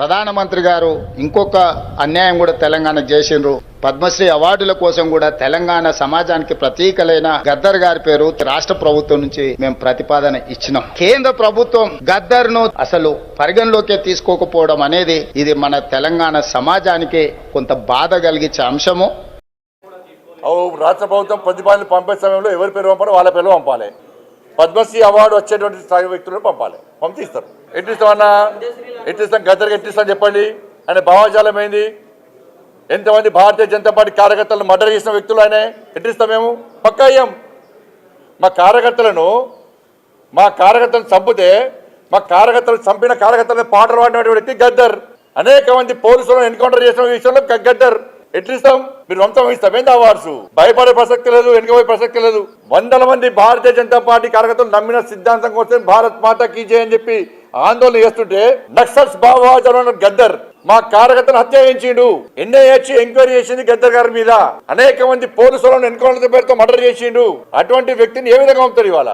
ప్రధానమంత్రి గారు ఇంకొక అన్యాయం కూడా తెలంగాణ చేసిండ్రు. పద్మశ్రీ అవార్డుల కోసం కూడా తెలంగాణ సమాజానికి ప్రతీకలైన గద్దర్ గారి పేరు రాష్ట్ర ప్రభుత్వం నుంచి మేము ప్రతిపాదన ఇచ్చినాం. కేంద్ర ప్రభుత్వం గద్దర్ను అసలు పరిగణలోకే తీసుకోకపోవడం అనేది ఇది మన తెలంగాణ సమాజానికి కొంత బాధ కలిగించే అంశము. రాష్ట్ర ప్రభుత్వం ప్రతిపాదనలు పంపే సమయంలో ఎవరి పేరు పంపాలో వాళ్ళ పేరు పంపాలి. పద్మశ్రీ అవార్డు వచ్చేటువంటి వ్యక్తులను పంపాలి. పంపిస్తారు. ఎట్టిస్తామన్నా ఎట్టిస్తాం గద్దరికి ఎట్టిస్తాం చెప్పండి? ఆయన భావజాలం ఏంది ఎంతమంది భారతీయ జనతా పార్టీ కార్యకర్తలను మర్డర్ చేసిన వ్యక్తులు ఆయన? ఎట్టిస్తాం మేము? పక్కా అయ్యాం. మా కార్యకర్తలను మా కార్యకర్తలను చంపితే మా కార్యకర్తలు చంపిన కార్యకర్తలను పాటలు పాడినటువంటి వ్యక్తి గద్దర్. అనేక మంది పోలీసులను ఎన్కౌంటర్ చేసిన విషయంలో గద్దర్. ఎట్లిస్తాం? మీరు వంశం ఇస్తాం. ఏంటి అవార్డ్స్ భయపడే ప్రసక్తి లేదు వెనుకపోయే ప్రసక్తి లేదు. వందల మంది భారతీయ జనతా పార్టీ కార్యకర్తలు నమ్మిన సిద్ధాంతం కోసం భారత్ మాట కీ అని చెప్పి ఆందోళన చేస్తుంటే నక్సల్స్ భావజాలం గద్దర్ మా కార్యకర్తను హత్య చేయించిండు. ఎన్ఐహెచ్ ఎంక్వైరీ చేసింది గద్దర్ గారి మీద. అనేక మంది పోలీసులను ఎన్కౌంటర్ పేరుతో మర్డర్ చేసిండు. అటువంటి వ్యక్తిని ఏ విధంగా పంపుతారు ఇవాళ?